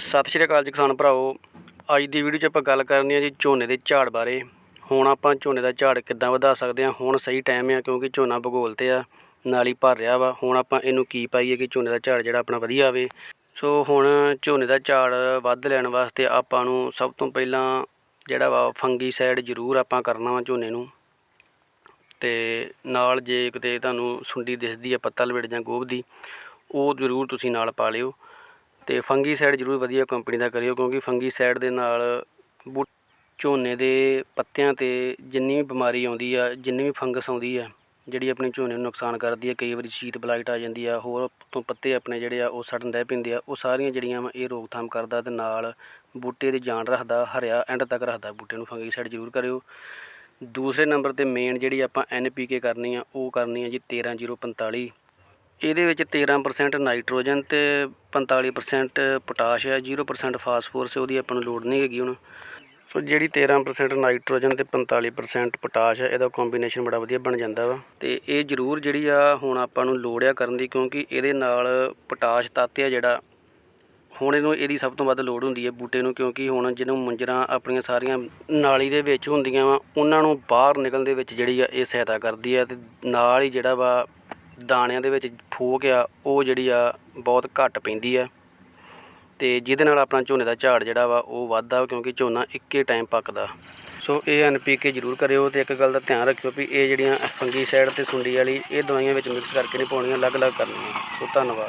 ਸਤਿ ਸ਼੍ਰੀ ਅਕਾਲ ਜੀ ਕਿਸਾਨ ਭਰਾਓ ਅੱਜ ਦੀ ਵੀਡੀਓ 'ਚ ਆਪਾਂ ਗੱਲ ਕਰਨੀ ਹੈ ਜੀ ਝੋਨੇ ਦੇ ਝਾੜ ਬਾਰੇ। ਹੁਣ ਆਪਾਂ ਝੋਨੇ ਦਾ ਝਾੜ ਕਿੱਦਾਂ ਵਧਾ ਸਕਦੇ ਹਾਂ ਹੁਣ ਸਹੀ ਟਾਈਮ ਆ ਕਿਉਂਕਿ ਝੋਨਾ ਭੂਗੋਲ ਤੇ ਆ, ਨਾਲੀ ਭਰ ਰਿਹਾ ਵਾ। ਹੁਣ ਆਪਾਂ ਇਹਨੂੰ ਕੀ ਪਾਈਏ ਕਿ ਝੋਨੇ ਦਾ ਝਾੜ ਜਿਹੜਾ ਆਪਣਾ ਵਧੀਆ ਆਵੇ। ਸੋ ਹੁਣ ਝੋਨੇ ਦਾ ਝਾੜ ਵੱਧ ਲੈਣ ਵਾਸਤੇ ਆਪਾਂ ਨੂੰ ਸਭ ਤੋਂ ਪਹਿਲਾਂ ਜਿਹੜਾ ਵਾ ਫੰਗੀ ਸਾਈਡ ਜ਼ਰੂਰ ਆਪਾਂ ਕਰਨਾ ਵਾ ਝੋਨੇ ਨੂੰ। ਤੇ ਨਾਲ ਜੇ ਕਿਤੇ ਤੁਹਾਨੂੰ ਸੁੰਡੀ ਦਿਸਦੀ ਆ, ਪੱਤਾ ਲਵੇੜ ਜਾਂ ਗੋਭ ਦੀ, ਉਹ ਜ਼ਰੂਰ ਤੁਸੀਂ ਨਾਲ ਪਾ ਲਿਓ। ਤੇ ਫੰਗੀਸਾਈਡ ਜ਼ਰੂਰ ਵਧੀਆ ਕੰਪਨੀ ਦਾ ਕਰਿਓ, ਕਿਉਂਕਿ ਫੰਗੀਸਾਈਡ ਦੇ ਨਾਲ ਬੂ ਝੋਨੇ ਦੇ ਪੱਤਿਆਂ ਤੇ ਜਿੰਨੀ ਵੀ ਬਿਮਾਰੀ ਆਉਂਦੀ ਆ, ਜਿੰਨੀ ਵੀ ਫੰਗਸ ਆਉਂਦੀ ਆ, ਜਿਹੜੀ ਆਪਣੇ ਝੋਨੇ ਨੂੰ ਨੁਕਸਾਨ ਕਰਦੀ ਹੈ ਕਈ ਵਾਰੀ ਸ਼ੀਤ ਬਲਾਈਟ ਆ ਜਾਂਦੀ ਆ, ਹੋਰ ਤੋਂ ਪੱਤੇ ਆਪਣੇ ਜਿਹੜੇ ਆ ਉਹ ਸੜਨ ਦੇ ਪੈਂਦੇ ਆ, ਉਹ ਸਾਰੀਆਂ ਜਿਹੜੀਆਂ ਵਾ ਇਹ ਰੋਕਥਾਮ ਕਰਦਾ ਤੇ ਨਾਲ ਬੂਟੇ ਦੀ ਜਾਨ ਰੱਖਦਾ, ਹਰਿਆ ਐਂਡ ਤੱਕ ਰੱਖਦਾ, ਬੂਟੇ ਨੂੰ ਫੰਗੀਸਾਈਡ ਜ਼ਰੂਰ ਕਰਿਓ। ਦੂਸਰੇ ਨੰਬਰ ਤੇ ਮੇਨ ਜਿਹੜੀ ਆਪਾਂ ਐਨਪੀਕੇ ਕਰਨੀ ਆ, ਉਹ ਕਰਨੀ ਆ ਜੀ 13045 ਇਹਦੇ ਵਿੱਚ 13% ਨਾਈਟ੍ਰੋਜਨ ਤੇ 45% ਪੋਟਾਸ਼ ਹੈ 0% ਫਾਸਫੋਰਸ ਉਹਦੀ ਆਪਾਂ ਨੂੰ ਲੋੜ ਨਹੀਂ ਹੈਗੀ ਹੁਣ। ਸੋ ਜਿਹੜੀ 13% ਨਾਈਟ੍ਰੋਜਨ ਤੇ 45% ਪੋਟਾਸ਼ ਹੈ ਇਹਦਾ ਕੰਬੀਨੇਸ਼ਨ ਬੜਾ ਵਧੀਆ ਬਣ ਜਾਂਦਾ ਵਾ। ਤੇ ਇਹ ਜ਼ਰੂਰ ਜਿਹੜੀ ਆ, ਹੁਣ ਆਪਾਂ ਨੂੰ ਲੋੜ ਆ ਕਰਨ ਦੀ, ਕਿਉਂਕਿ ਇਹਦੇ ਨਾਲ ਪੋਟਾਸ਼ ਤੱਤ ਆ ਜਿਹੜਾ, ਹੁਣ ਇਹਨੂੰ ਇਹਦੀ ਸਭ ਤੋਂ ਵੱਧ ਲੋੜ ਹੁੰਦੀ ਹੈ ਬੂਟੇ ਨੂੰ, ਕਿਉਂਕਿ ਹੁਣ ਜਿਹਨੂੰ ਮੁੰਜਰਾਂ ਆਪਣੀਆਂ ਸਾਰੀਆਂ ਨਾਲੀ ਦੇ ਵਿੱਚ ਹੁੰਦੀਆਂ ਵਾ, ਉਹਨਾਂ ਨੂੰ ਬਾਹਰ ਨਿਕਲਣ ਦੇ ਵਿੱਚ ਜਿਹੜੀ ਆ, ਇਹ ਸਹਾਇਤਾ ਕਰਦੀ ਆ ਤੇ ਨਾਲ ਹੀ ਜਿਹੜਾ ਵਾ ਦਾਣਿਆਂ ਦੇ ਵਿੱਚ ਫੋਕ ਆ, ਉਹ ਜਿਹੜੀ ਆ ਬਹੁਤ ਘੱਟ ਪੈਂਦੀ ਆ। ਤੇ ਜਿਹਦੇ ਨਾਲ ਆਪਣਾ ਝੋਨੇ ਦਾ ਝਾੜ ਜਿਹੜਾ ਵਾ, ਉਹ ਵੱਧਦਾ ਕਿਉਂਕਿ ਝੋਨਾ ਇੱਕੇ ਟਾਈਮ ਪੱਕਦਾ। ਸੋ ਇਹ ਐਨਪੀਕੇ ਜ਼ਰੂਰ ਕਰਿਓ ਤੇ ਇੱਕ ਗੱਲ ਦਾ ਧਿਆਨ ਰੱਖਿਓ ਵੀ ਇਹ ਜਿਹੜੀਆਂ ਫੰਗੀ ਸਾਈਡ ਤੇ ਸੁੰਡੀ ਵਾਲੀ ਇਹ ਦਵਾਈਆਂ ਵਿੱਚ ਮਿਕਸ ਕਰਕੇ ਨਹੀਂ ਪਾਉਣੀਆਂ, ਅਲੱਗ-ਅਲੱਗ ਕਰਨੀਆਂ। ਸੋ ਧੰਨਵਾਦ।